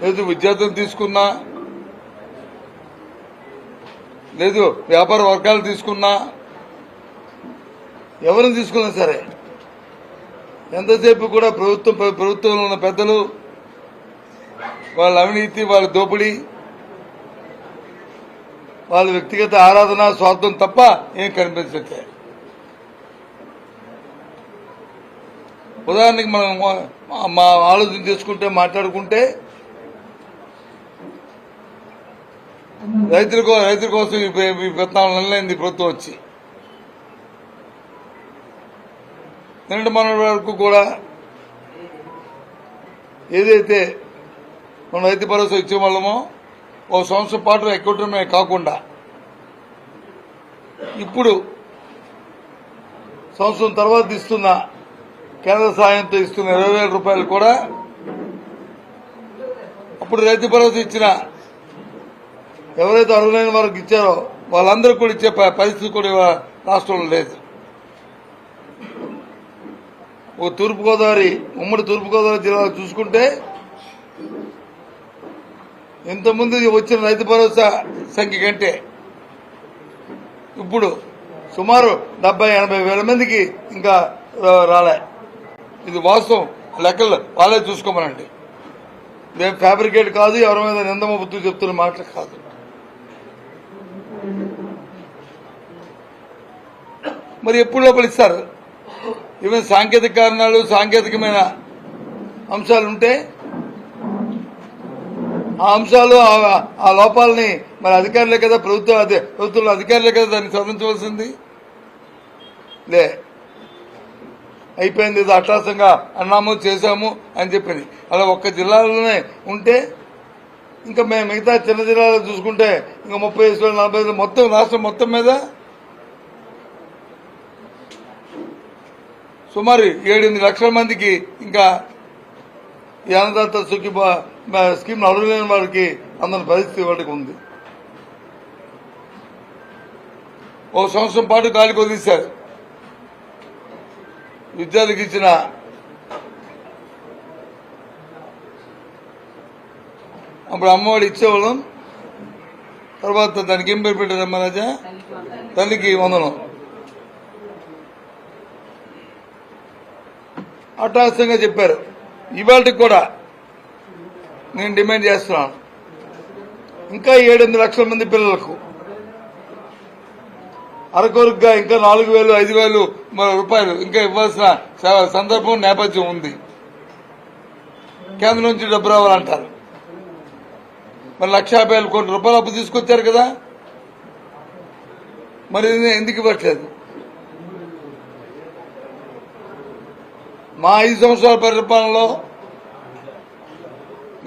లేదు విద్యార్థులు తీసుకున్నా. లేదు వ్యాపార వర్గాలు తీసుకున్నా. ఎవరిని తీసుకున్నా సరే. ఎంతసేపు కూడా ప్రభుత్వం ప్రభుత్వంలో ఉన్న పెద్దలు వాళ్ళ అవినీతి వాళ్ళ దోపిడీ వాళ్ళ వ్యక్తిగత ఆరాధన స్వార్థం తప్ప ఏం కనిపించట్లే. ఉదాహరణకి మనం మా- మా ఆలోచన చేసుకుంటే మాట్లాడుకుంటే రైతుల కోసం రైతుల కోసం ఈ ప- నెలలైంది ప్రభుత్వం వచ్చి. నిన్నటి మన వరకు కూడా ఏదైతే మన రైతు భరోసా ఇచ్చే వాళ్ళమో ఓ సంవత్సరం పాటు ఎక్కడమే కాకుండా ఇప్పుడు సంవత్సరం తర్వాత ఇస్తున్న కేంద్ర సాయంతో ఇస్తున్న ఇరవై వేల రూపాయలు కూడా అప్పుడు రైతు భరోసా ఇచ్చిన ఎవరైతే అర్హులైన వారికి ఇచ్చారో వాళ్ళందరూ కూడా ఇచ్చే పరిస్థితి కూడా రాష్ట్రంలో లేదు. ఓ తూర్పుగోదావరి ఉమ్మడి తూర్పుగోదావరి జిల్లాలో చూసుకుంటే ఇంతకుముందు వచ్చిన రైతు భరోసా సంఖ్య కంటే ఇప్పుడు సుమారు డెబ్బై ఎనభై వేల మందికి ఇంకా రాలే. ఇది వాస్తవం. లెక్కలు వాళ్ళే చూసుకోమనండి. మేము ఫ్యాబ్రికేట్ కాదు ఎవరి మీద నిందమొప్పుతూ చెప్తున్న మాటలు కాదు. మరి ఎప్పుడు లోపల ఇస్తారు? సాంకేతిక కారణాలు సాంకేతికమైన అంశాలు ఉంటే? ఆ అంశాలు ఆ- ఆ లోపాలని మరి అధికారులే కదా ప్రభుత్వ ప్రభుత్వంలో అధికారులే కదా దాన్ని సవరించవలసింది లే. అయిపోయింది ఇది అన్నాము చేశాము అని చెప్పింది. అలా ఒక్క జిల్లాలోనే ఉంటే ఇంకా మేము మిగతా చిన్న జిల్లాలో చూసుకుంటే ఇంకా ముప్పై ఐదు నలభై ఐదు మొత్తం రాష్ట్రం మొత్తం మీద సుమారు ఏడెనిమిది లక్షల మందికి ఇంకా ఈ అన్నదాత సుఖి స్కీమ్ అర్హులైన వారికి అందని పరిస్థితి వాటికి ఉంది. ఓ సంవత్సరం పాటు గాలి కొదిశారు విద్యార్థికి ఇచ్చిన అప్పుడు అమ్మఒడి ఇచ్చేవాళ్ళం. తర్వాత దానికి ఏం పేరు పెట్టారు మహారాజా తల్లికి వందనం. అట్టహాస్యంగా చెప్పారు. ఇవాళకి కూడా నేను డిమాండ్ చేస్తున్నాను ఇంకా ఏడెనిమిది లక్షల మంది పిల్లలకు అరకొరుగ్గా ఇంకా నాలుగు వేలు ఐదు వేలు రూపాయలు ఇంకా ఇవ్వాల్సిన సందర్భం నేపథ్యం ఉంది. కేంద్రం నుంచి డబ్బు రావాలంటారు. మరి లక్ష యాభై కోట్ల రూపాయలు అప్పు తీసుకొచ్చారు కదా? మరి ఎందుకు ఇవ్వట్లేదు? మా ఐదు సంవత్సరాల పరిపాలనలో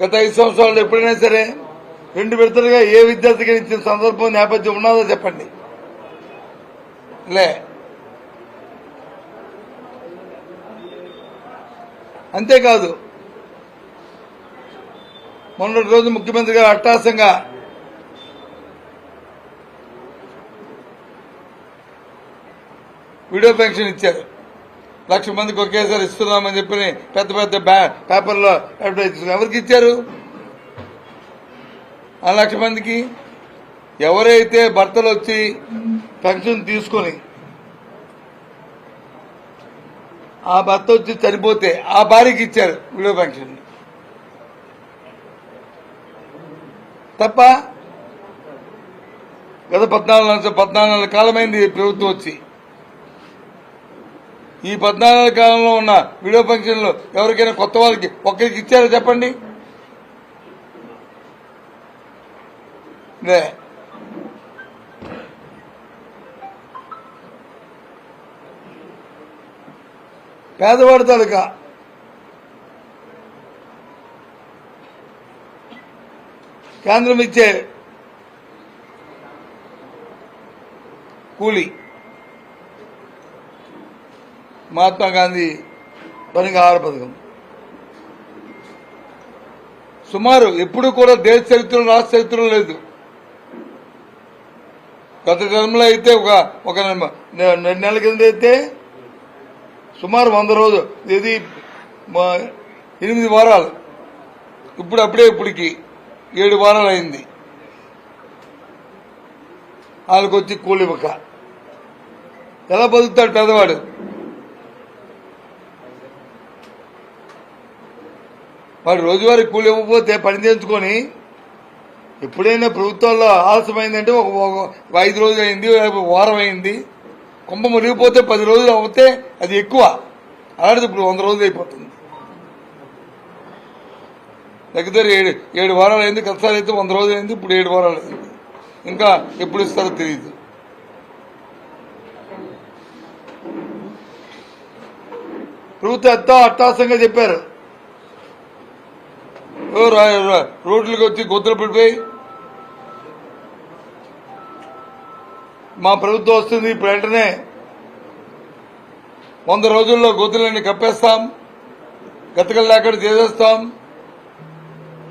గత ఐదు సంవత్సరాలు ఎప్పుడైనా సరే రెండు విడతలుగా ఏ విద్యార్థికి ఇచ్చిన సందర్భం నేపథ్యం ఉన్నదో చెప్పండి. లే. అంతేకాదు మొన్నటి రోజు ముఖ్యమంత్రి గారు అట్టాసంగా వీడియో పెన్షన్ ఇచ్చారు. లక్ష మందికి ఒకేసారి ఇస్తున్నామని చెప్పి పెద్ద పెద్ద బ్యా- పేపర్లో అడ్వర్టైజ్ ఎవరికి ఇచ్చారు? ఆ లక్ష మందికి? ఎవరైతే భర్తలు వచ్చి పెన్షన్ తీసుకొని ఆ భర్త వచ్చి చనిపోతే ఆ భార్యకి ఇచ్చారు విడో పెన్షన్. తప్ప గత పద్నాలుగు నెలల- పద్నాలుగు నెలల కాలమైంది ప్రభుత్వం వచ్చి. ఈ పద్నాలుగు కాలంలో ఉన్న వీడియో ఫంక్షన్లు ఎవరికైనా కొత్త వాళ్ళకి ఒక్కరికి ఇచ్చారా చెప్పండి? పేదవాడి తాలూకా. కేంద్రం ఇచ్చే కూలీ. మహాత్మా గాంధీ పనికి ఆహార పథకం. సుమారు ఎప్పుడు కూడా దేశ చరిత్రలో రాష్ట్ర చరిత్రలో లేదు. గత జన్మలో అయితే ఒక ఒక రెండు నెలల కింద అయితే సుమారు వంద రోజులు ఇది ఎనిమిది వారాలు. ఇప్పుడు అప్పుడే ఇప్పటికి ఏడు వారాలు అయింది. వాళ్ళకి వచ్చి కూలి ఇవ్వక ఎలా బతుకుతాడు పెద్దవాడు? వాడు రోజువారీ కూలి ఇవ్వకపోతే పని చేయించుకొని ఎప్పుడైనా ప్రభుత్వాల్లో ఆలస్యమైందంటే ఒక ఐదు రోజులు అయింది ఒక వారం అయింది. కుంభ మునిగిపోతే పది రోజులు అవుతే అది ఎక్కువ. అలాంటిది ఇప్పుడు వంద రోజులు అయిపోతుంది. దగ్గర ఏడు ఏడు వారాలు అయింది కష్టాలు అయితే వంద రోజులు అయింది ఇప్పుడు ఏడు వారాలు అయింది. ఇంకా ఎప్పుడు ఇస్తారో తెలియదు ప్రభుత్వం ఎంతో అట్టాసంగా చెప్పారు. రోడ్లకు వచ్చి గొంతులు పడిపోయి. మా ప్రభుత్వం వస్తుంది ఇప్పుడు వెంటనే. వంద రోజుల్లో గొంతులన్నీ కప్పేస్తాం. గతకలు లేకుండా చేసేస్తాం.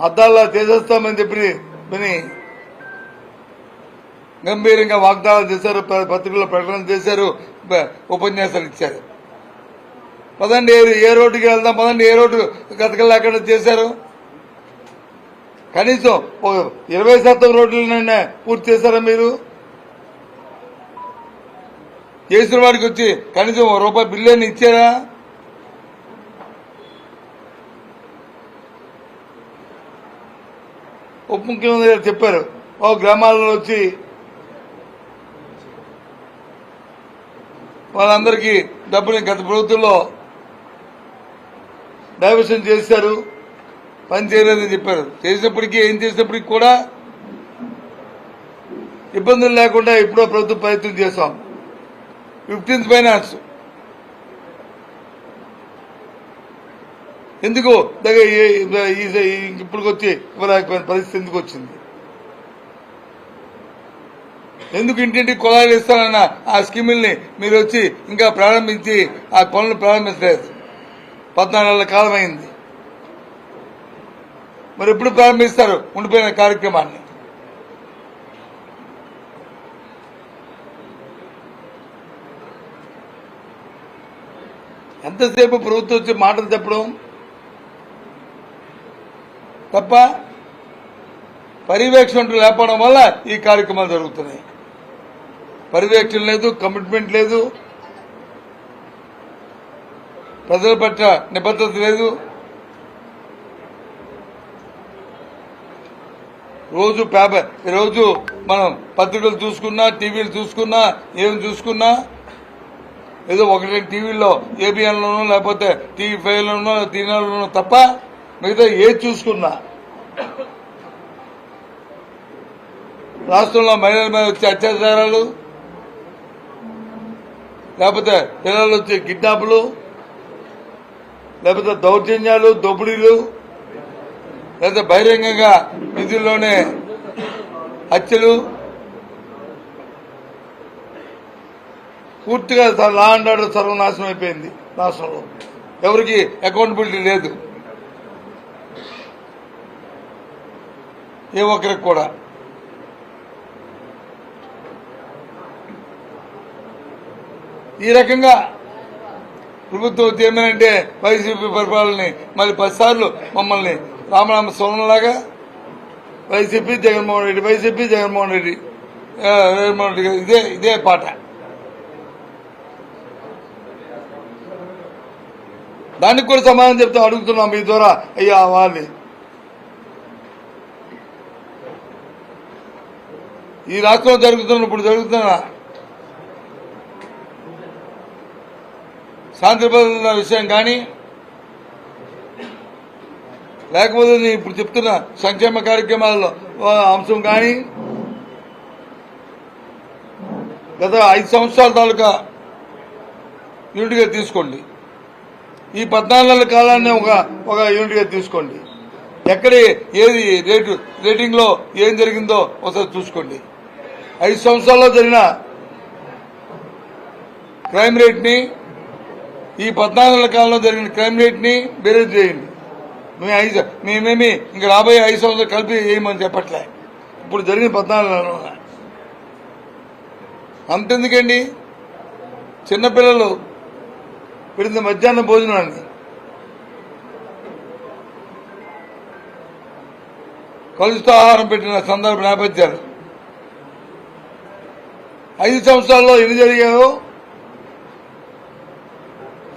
అద్దాల్లో చేసేస్తామని చెప్పి విని గంభీరంగా వాగ్దానాలు చేశారు. పత్రికల్లో ప్రకటన చేశారు. ఉపన్యాసాలు ఇచ్చారు. పదండి ఏ రోడ్డుకి వెళ్దాం. పదండి ఏ రోడ్డు గతకలు లేకుండా చేశారు? కనీసం ఇరవై శాతం రోడ్లనే పూర్తి చేశారా మీరు? చేసిన వాడికి వచ్చి కనీసం ఒక రూపాయి బిల్లు ఇచ్చారా? ఉప ముఖ్యమంత్రి గారు చెప్పారు ఓ గ్రామాలలో వచ్చి వాళ్ళందరికీ డబ్బుని గత ప్రభుత్వంలో డైవర్షన్ చేశారు. పని చేయలేదని చెప్పారు. చేసినప్పటికీ ఏం చేసినప్పటికీ కూడా ఇబ్బందులు లేకుండా ఎప్పుడో ప్రభుత్వం ప్రయత్నం చేస్తాం ఫిఫ్టీన్త్ ఫైనాన్స్. ఎందుకు? దగ్గర ఇప్పుడు వచ్చి ఇవ్వలేకపోయిన పరిస్థితి ఎందుకు వచ్చింది? ఎందుకు ఇంటింటికి కులాలు ఇస్తానన్న ఆ స్కీముల్ని మీరు వచ్చి ఇంకా ప్రారంభించి ఆ పనులు ప్రారంభించలేదు. పద్నాలుగు నెలల కాలం అయింది మరి ఎప్పుడు ప్రారంభిస్తారు? ఉండిపోయిన కార్యక్రమాన్ని. ఎంతసేపు ప్రభుత్వం వచ్చి మాటలు చెప్పడం? తప్ప పర్యవేక్షణ లేపడం లేకపోవడం వల్ల ఈ కార్యక్రమాలు జరుగుతున్నాయి. పర్యవేక్షణ లేదు కమిట్మెంట్ లేదు. ప్రజల పట్ల నిబద్ధత లేదు. రోజు పేపర్ రోజు మనం పత్రికలు చూసుకున్నా టీవీలు చూసుకున్నా ఏం చూసుకున్నా ఏదో ఒకటి టీవీలో ఏబిఎన్లోనో లేకపోతే టీవీ ఫైవ్లోనో టీవీలోనో తప్ప మిగతా ఏది చూసుకున్నా. రాష్ట్రంలో మహిళల మీద వచ్చే అత్యాచారాలు లేకపోతే పిల్లలు వచ్చే కిడ్నాపులు లేకపోతే దౌర్జన్యాలు దోపిడీలు లేదా బహిరంగంగా విధుల్లోనే హత్యలు పూర్తిగా లా అండ్ ఆర్డర్ సర్వనాశనం అయిపోయింది రాష్ట్రంలో. ఎవరికి అకౌంటబిలిటీ లేదు. ఏ ఒక్కరికి కూడా. ఈ రకంగా ప్రభుత్వం వచ్చి ఏమనంటే వైసీపీ పరిపాలనని మళ్ళీ పదిసార్లు మమ్మల్ని రామనామ స్వర్ణలాగా వైసీపీ జగన్మోహన్ రెడ్డి వైసీపీ జగన్మోహన్ రెడ్డి జగన్మోహన్ రెడ్డి ఇదే ఇదే పాట. దానికి కూడా సమాధానం చెప్తాం అడుగుతున్నాం మీ ద్వారా. అయ్యా వాళ్ళని ఈ రాష్ట్రంలో జరుగుతున్న ఇప్పుడు జరుగుతున్న శాంతి భద్రత విషయం కానీ లేకపోతే నేను ఇప్పుడు చెప్తున్న సంక్షేమ కార్యక్రమాల్లో అంశం కానీ గత ఐదు సంవత్సరాల తాలూకా యూనిట్గా తీసుకోండి. ఈ పద్నాలుగు నెలల కాలాన్ని ఒక ఒక యూనిట్గా తీసుకోండి. ఎక్కడ ఏది రేటు రేటింగ్లో ఏం జరిగిందో ఒకసారి చూసుకోండి. ఐదు సంవత్సరాల్లో జరిగిన క్రైమ్ రేట్ని ఈ పద్నాలుగు నెలల కాలంలో జరిగిన క్రైమ్ రేట్ని బేరేజ్ చేయండి. మేము ఐదు మేమేమి ఇంకా రాబోయే ఐదు సంవత్సరాలు కలిపి వేయమని చెప్పట్లే. ఇప్పుడు జరిగిన పద్నాలుగు నెలలు అంతెందుకండి? చిన్నపిల్లలు పెడితే మధ్యాహ్న భోజనాన్ని కలుషిత ఆహారం పెట్టిన సందర్భ నేపథ్యాలు. ఐదు సంవత్సరాల్లో ఎన్ని జరిగాయో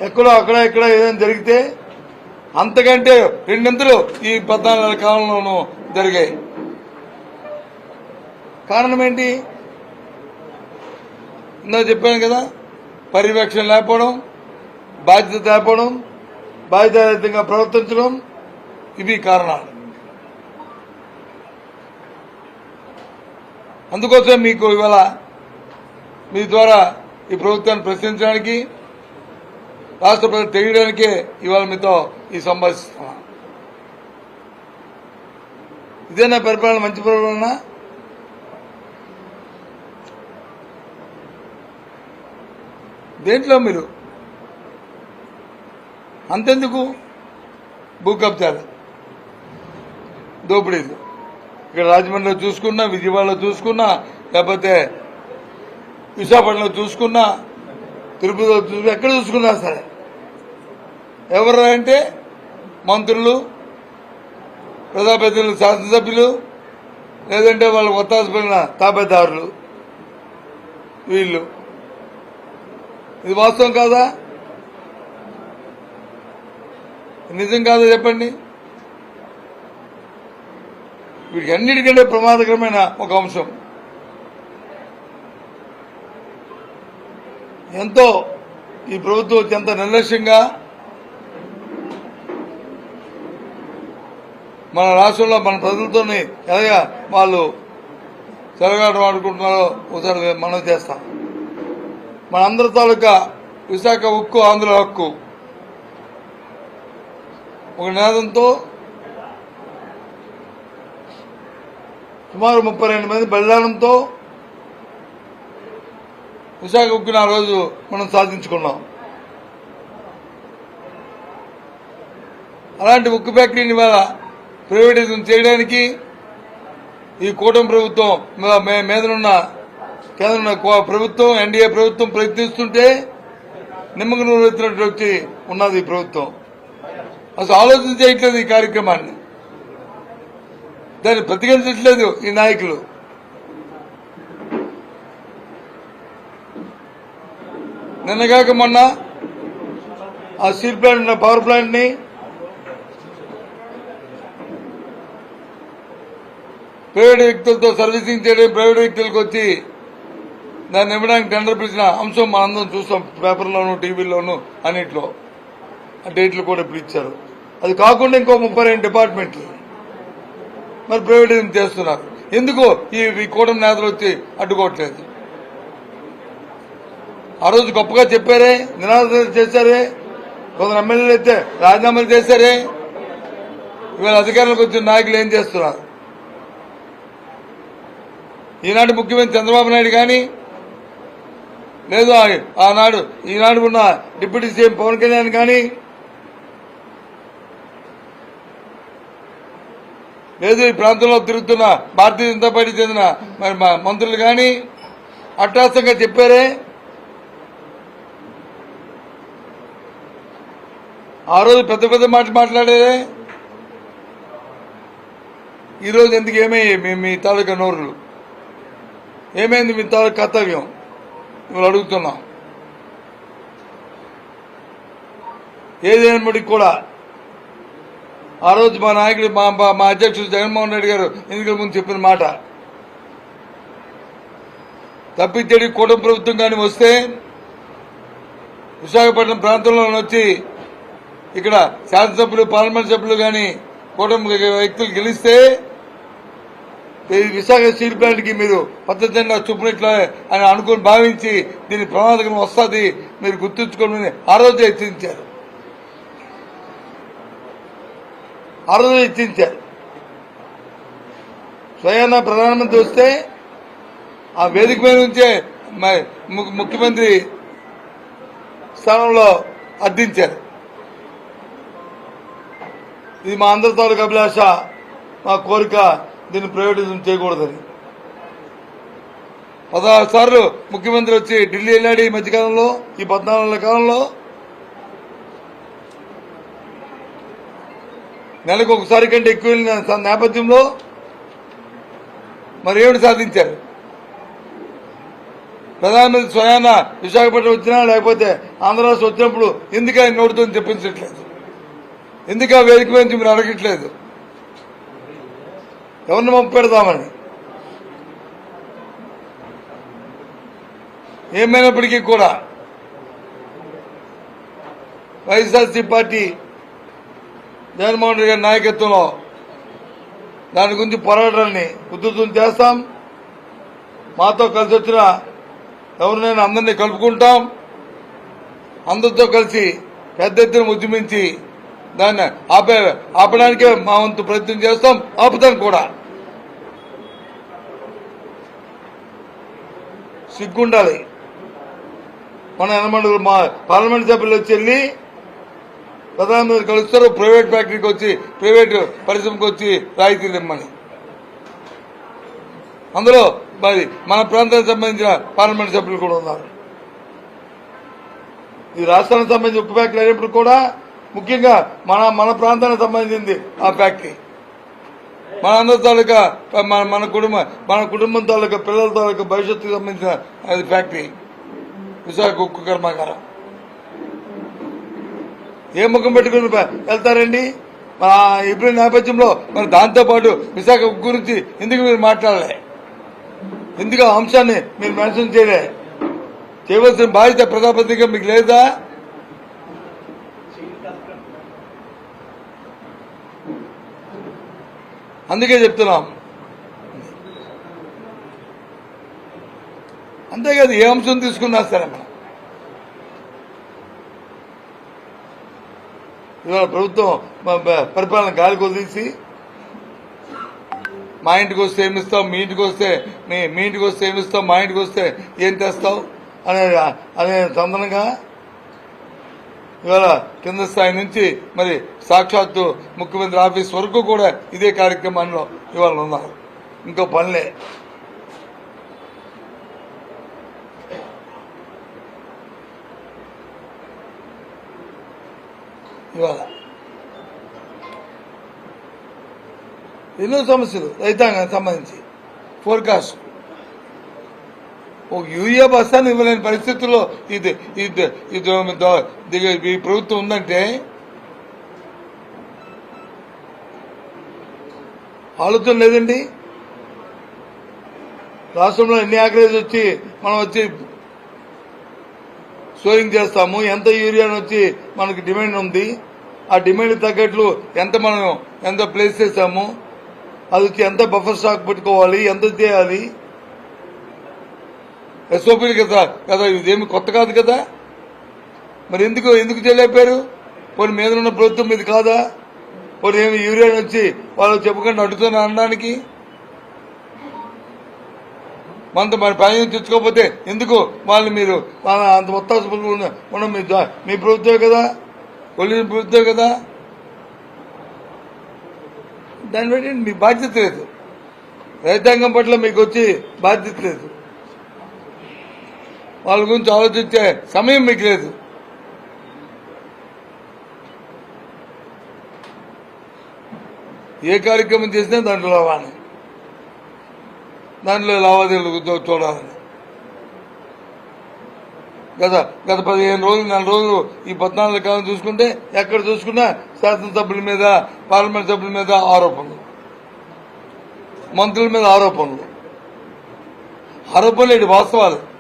ఎక్కడో అక్కడ ఇక్కడ ఏదైనా జరిగితే అంతకంటే రెండింతలు ఈ పద్నాలుగు నెలల కాలంలోనూ జరిగాయి. కారణం ఏంటి? ఇందా చెప్పాను కదా పర్యవేక్షణ లేకపోవడం బాధ్యత లేకపోవడం బాధ్యతాయుతంగా ప్రవర్తించడం ఇవి కారణాలు. అందుకోసం మీకు ఇవాళ మీ ద్వారా ఈ ప్రభుత్వాన్ని ప్రశ్నించడానికి రాష్ట్ర ప్రజలు తెలియడానికే ఇవాళ మీతో ఈ సంభాషిస్తున్నా. ఇదేనా పరిపాలన? మంచి పరిపాలన? దేంట్లో మీరు? అంతెందుకు? భూ కబ్జాలు. దోపిడీలు. ఇక్కడ రాజమండ్రిలో చూసుకున్నా విజయవాడలో చూసుకున్నా లేకపోతే విశాఖపట్నంలో చూసుకున్నా తిరుపతిలో ఎక్కడ చూసుకున్నా సరే. ఎవరు అంటే మంత్రులు ప్రజాప్రతినిధులు శాసనసభ్యులు లేదంటే వాళ్ళ ఒత్తాసపడిన తాబేదారులు వీళ్ళు. ఇది వాస్తవం కాదా? నిజం కాదా చెప్పండి? వీటికి అన్నిటికంటే ప్రమాదకరమైన ఒక అంశం. ఎంతో ఈ ప్రభుత్వం ఎంత నిర్లక్ష్యంగా మన రాష్ట్రంలో మన ప్రజలతోని ఎలాగా వాళ్ళు చెలగాటం ఆడుకుంటున్నారో ఒకసారి మనం చేస్తాం. మన అందరి తాలూకా విశాఖ ఉక్కు ఆంధ్ర హక్కు ఒక నినాదంతో సుమారు ముప్పై రెండు మంది బలిదానంతో విశాఖ ఉక్కుని ఆ రోజు మనం సాధించుకున్నాం. అలాంటి ఉక్కు ఫ్యాక్టరీని ఇవాళ ప్రైవేటైజం చేయడానికి ఈ కూటమి ప్రభుత్వం మే- మీదనున్న కేంద్ర కో- ప్రభుత్వం ఎన్డీఏ ప్రభుత్వం ప్రయత్నిస్తుంటే నిమ్మక నూరు వచ్చి ఉన్నది ఈ ప్రభుత్వం. అసలు ఆలోచన చేయట్లేదు ఈ కార్యక్రమాన్ని. దాన్ని ప్రతిఘటించట్లేదు ఈ నాయకులు. నిన్నగాక మొన్న ఆ స్టీల్ ప్లాంట్ ఉన్న పవర్ ప్లాంట్ని ప్రైవేట్ వ్యక్తులతో సర్వీసింగ్ చేయడం ప్రైవేట్ వ్యక్తులకు వచ్చి దాన్ని ఇవ్వడానికి టెండర్ పిలిచిన అంశం మనందరం చూస్తాం పేపర్లోను టీవీలోను అన్నిట్లో. ఆ డేట్లు కూడా ఇప్పుడు ఇచ్చారు. అది కాకుండా ఇంకో ముప్పై రెండు డిపార్ట్మెంట్లు. మరి ప్రైవేట్ చేస్తున్నారు? ఎందుకు ఈ ఈ కూటమి నేతలు వచ్చి అడ్డుకోవట్లేదు. ఆ రోజు గొప్పగా చెప్పారే నినాదాలు చేశారే కొందరు ఎమ్మెల్యేలు అయితే రాజీనామాలు చేశారే. ఇవాళ అధికారంలోకి వచ్చిన నాయకులు ఏం చేస్తున్నారు? ఈనాటి ముఖ్యమంత్రి చంద్రబాబు నాయుడు కానీ లేదు ఆనాడు ఈనాడు ఉన్న డిప్యూటీ సీఎం పవన్ కళ్యాణ్ కానీ లేదు ఈ ప్రాంతంలో తిరుగుతున్న భారతీయ జనతా పార్టీ చెందిన మరి మా మంత్రులు కానీ అట్టాసంగా చెప్పారే. ఆ రోజు పెద్ద పెద్ద మాట మాట్లాడారే? ఈరోజు ఎందుకు ఏమయ్యాయి మీ మీ తాలూకా నోరులు? ఏమైంది మీ తాలూకా కర్తవ్యం? ఇవాళ అడుగుతున్నాం. ఏదైనప్పటికీ కూడా ఆ రోజు మా నాయకుడు మా మా- అధ్యక్షుడు జగన్మోహన్ రెడ్డి గారు ఎన్నికల ముందు చెప్పిన మాట. తప్పించడి కూటమి ప్రభుత్వం కానీ వస్తే విశాఖపట్నం ప్రాంతంలో వచ్చి ఇక్కడ శాసనసభ్యులు పార్లమెంట్ సభ్యులు కానీ కూటమి వ్యక్తులు గెలిస్తే విశాఖ స్టీల్ ప్లాంట్కి మీరు పద్ధతిగా చూపినట్లే అని అనుకుని భావించి దీని ప్రమాదకం వస్తుంది మీరు గుర్తుంచుకోమని ఆ రోజు హెచ్చరించారు. ఆ రోజు హెచ్చరించారు. స్వయాన ప్రధానమంత్రి వస్తే ఆ వేదిక మీద నుంచే మ- ము- ముఖ్యమంత్రి స్థానంలో అర్థించారు. ఇది మా అందరి తాలూకు అభిలాష మా కోరిక దీన్ని ప్రైవేటిజం చేయకూడదని. పదహారు సార్లు ముఖ్యమంత్రి వచ్చి ఢిల్లీ వెళ్ళాడు ఈ మధ్యకాలంలో ఈ పద్నాలుగు కాలంలో. నెలకు ఒకసారి కంటే ఎక్కువ వెళ్ళిన నేపథ్యంలో మరి ఏమిటి సాధించారు? ప్రధానమంత్రి స్వయాన విశాఖపట్నం వచ్చినా లేకపోతే ఆంధ్ర రాష్ట్రం వచ్చినప్పుడు ఎందుకు ఆయన నోటితో చెప్పించట్లేదు ఎందుకు ఆ వేదిక మీద నుంచి మీరు అడగట్లేదు? ఎవరిని పంపు పెడతామని ఏమైనప్పటికీ కూడా వైఎస్ఆర్సీ పార్టీ జగన్మోహన్ రెడ్డి గారి నాయకత్వంలో దాని గురించి పోరాటాన్ని ఉధృతం చేస్తాం. మాతో కలిసి వచ్చిన ఎవరినైనా అందరినీ కలుపుకుంటాం. అందరితో కలిసి పెద్ద ఎత్తున ఉద్యమించి దాన్ని ఆపే ఆపడానికే మా వంతు ప్రయత్నం చేస్తాం ఆపుతాం కూడా. సిగ్గుండాలి. మన అనమాట మా పార్లమెంట్ సభ్యులు వచ్చి వెళ్ళి ప్రధానమంత్రి కలుస్తారు ప్రైవేట్ ఫ్యాక్టరీకి వచ్చి ప్రైవేట్ పరిశ్రమకి వచ్చి రాయితీలు ఇమ్మని అందులో మరి మన ప్రాంతానికి సంబంధించిన పార్లమెంట్ సభ్యులు కూడా ఉన్నారు. ఈ రాష్ట్రానికి సంబంధించిన ఉప ఫ్యాక్టరీ అయినప్పుడు కూడా ముఖ్యంగా మన మన ప్రాంతానికి సంబంధించింది ఆ ఫ్యాక్టరీ. మన అందరి తాలూకా మన మన కుటుంబ మన కుటుంబం తాలూకా పిల్లల తాలూకా భవిష్యత్తుకు సంబంధించిన అది ఫ్యాక్టరీ. విశాఖ ఉక్కు కర్మాగారం. ఏ ముఖం పెట్టుకుని వెళ్తారండి? మన ఇప్పుడు నేపథ్యంలో మరి దాంతోపాటు విశాఖ ఉక్కు గురించి ఎందుకు మీరు మాట్లాడలే? ఎందుకు ఆ అంశాన్ని మీరు మెన్షన్ చేయలే? చేయవలసిన బాధ్యత ప్రజాపతిగా మీకు లేదా? అందుకే చెప్తున్నాం. అంతేకాదు ఏ అంశం తీసుకున్నా సరే మనం. ఇవాళ ప్రభుత్వం పరిపాలన గాలికి వదిలేసి మా ఇంటికి వస్తే ఏమిస్తావు మీ ఇంటికి వస్తే మీ మీ ఇంటికి వస్తే ఏమిస్తావు మా ఇంటికి వస్తే ఏం తెస్తావు? అనే అనే సందనంగా ఇవాళ కింద స్థాయి నుంచి మరి సాక్షాత్తు ముఖ్యమంత్రి ఆఫీస్ వరకు కూడా ఇదే కార్యక్రమాల్లో ఇవాళ ఉన్నారు. ఇంకో పనులే. ఇవాళ ఎన్నో సమస్యలు రైతాంగానికి సంబంధించి. ఫోర్కాస్ట్ ఒక యూరియా బస్సాన్ని ఇవ్వలేని పరిస్థితుల్లో ఇది ఇది ఇది ఈ ప్రభుత్వం ఉందంటే ఆలోచన లేదండి. రాష్ట్రంలో ఎన్ని యాకరేజ్ వచ్చి మనం వచ్చి సోయింగ్ చేస్తాము ఎంత యూరియా వచ్చి మనకి డిమాండ్ ఉంది ఆ డిమాండ్ తగ్గట్లు ఎంత మనం ఎంత ప్లేస్ చేసాము అది వచ్చి ఎంత బఫర్ స్టాక్ పెట్టుకోవాలి ఎంత చేయాలి ఎస్ఓపీలు కదా కదా ఇదేమి కొత్త కాదు కదా? మరి ఎందుకు ఎందుకు చేయలేపారు పోనీ మీద ఉన్న ప్రభుత్వం మీద కాదా? పోనీ ఏమి యూరియా వచ్చి వాళ్ళు చెప్పుకొని అడుగుతున్నా అనడానికి? మనతో మరి పని తెచ్చుకోకపోతే ఎందుకు వాళ్ళని మీరు వాళ్ళ అంత మొత్తం ఉన్న మీ ప్రభుత్వం మీ ప్రభుత్వమే కదా? కొలిన ప్రభుత్వమే కదా? దాన్ని బట్టి మీ బాధ్యత లేదు. రైతాంగం పట్ల మీకు వచ్చి బాధ్యత లేదు. వాళ్ళ గురించి ఆలోచించే సమయం మీకు లేదు. ఏ కార్యక్రమం చేసినా దాంట్లో లాభాన్ని దాంట్లో లావాదేవీలు చూడాలని. గత గత పదిహేను రోజులు నెల రోజులు ఈ పద్నాలుగు కాలం చూసుకుంటే ఎక్కడ చూసుకున్నా శాసనసభ్యుల మీద పార్లమెంట్ సభ్యుల మీద ఆరోపణలు. మంత్రుల మీద ఆరోపణలు. ఆరోపణలు వాస్తవాలు.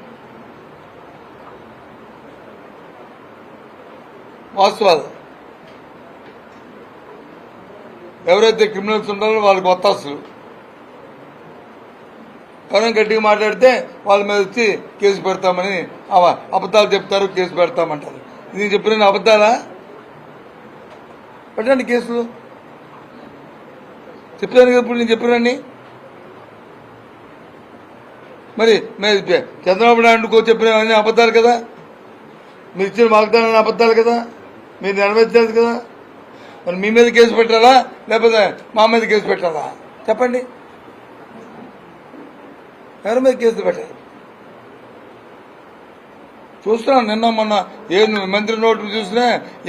వాస్తవాలు. ఎవరైతే క్రిమినల్స్ ఉంటారో వాళ్ళకి ఒత్తాసులు ఎవరైనా గట్టిగా మాట్లాడితే వాళ్ళ మీద వచ్చి కేసు పెడతామని అవ- అబద్ధాలు చెప్తారు కేసు పెడతామంటారు. నేను చెప్పిన అబద్ధాలా? పెట్టండి కేసులు. చెప్పాను కదా ఇప్పుడు నేను చెప్పినండి మరి మీరు చంద్రబాబు నాయుడుకో చెప్పిన అన్ని అబద్ధాలు కదా? మీరు ఇచ్చిన వాగ్దానాలు అబద్ధాలు కదా? మీరు నెరవేర్చారు కదా? మరి మీ మీద కేసు పెట్టాలా? లేకపోతే మా మీద కేసు పెట్టాలా? చెప్పండి. ఎవరి మీద కేసు పెట్టారు? చూస్తున్నాను నిన్న మొన్న ఏ మంత్రి నోట్లు చూసినా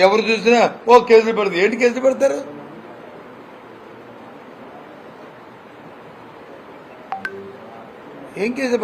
ఎవరు చూసినా ఓ కేసులు పెడతారు. ఏంటి కేసులు పెడతారు? ఏం కేసు